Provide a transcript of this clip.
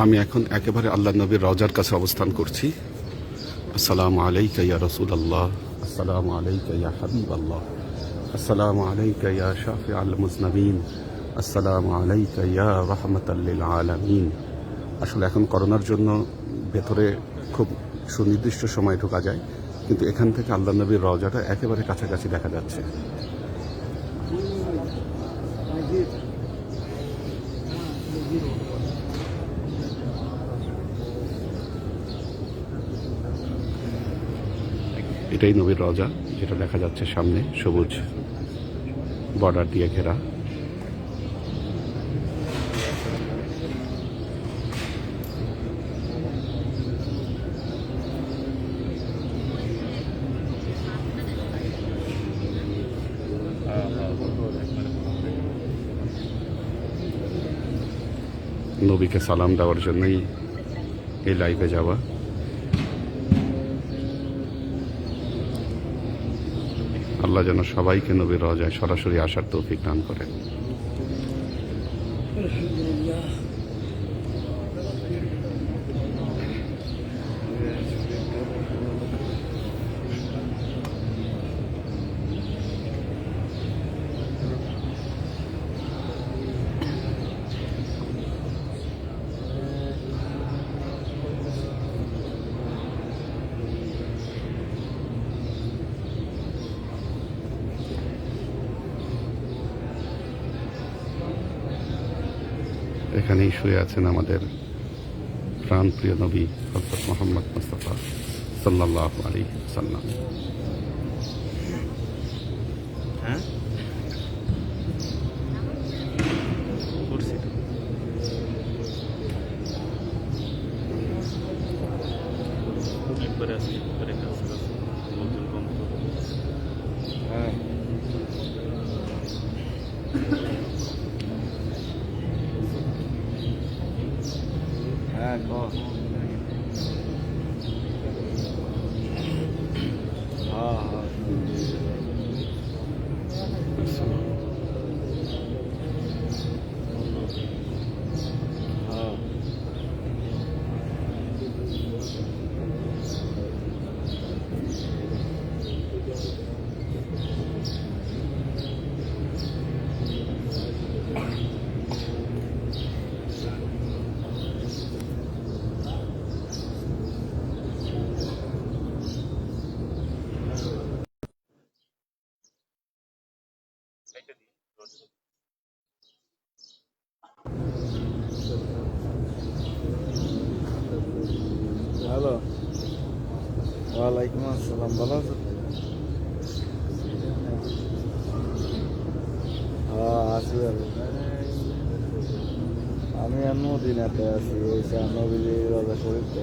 আমি এখন একেবারে আল্লাহ নবীর রজার কাছে অবস্থান করছি। আসসালামু আলাইকা ইয়া রসুল আল্লাহ আসসালামু আলাইকা ইয়া হাবিব আল্লাহ আসসালামু আলাইকা ইয়া শাফি আল মুজনবিন, আসসালামু আলাইকা ইয়া রহমতাল্লিল আলামিন। আসলে এখন করোনার জন্য ভেতরে খুব সুনির্দিষ্ট সময় ঢোকা যায়, কিন্তু এখান থেকে আল্লাহ নবীর রজাটা একেবারে কাছাকাছি দেখা যাচ্ছে। এটাই নবীর রজা, যেটা দেখা যাচ্ছে সামনে, সবুজ বর্ডার দিয়ে ঘেরা। নবীকে সালাম দেওয়ার জন্যই এই লাইভে যাওয়া। আল্লাহ যেন সবাইকে নবীর রজায় সরাসরি আসার তৌফিক দান করেন এখানেই শুয়ে আছেন আমাদের প্রাণপ্রিয় নবী হজরত মোহাম্মদ মুস্তফা সাল্লাহ আলী সাল্লাম হ্যাঁ? করছি তো একবারে আসছি একবারে হ্যালো। ওয়ালাইকুম আসসালাম ভালো আছো হ্যাঁ আছি আমি মদিনাতে আছি ওই নবীজি রাজা শরীফে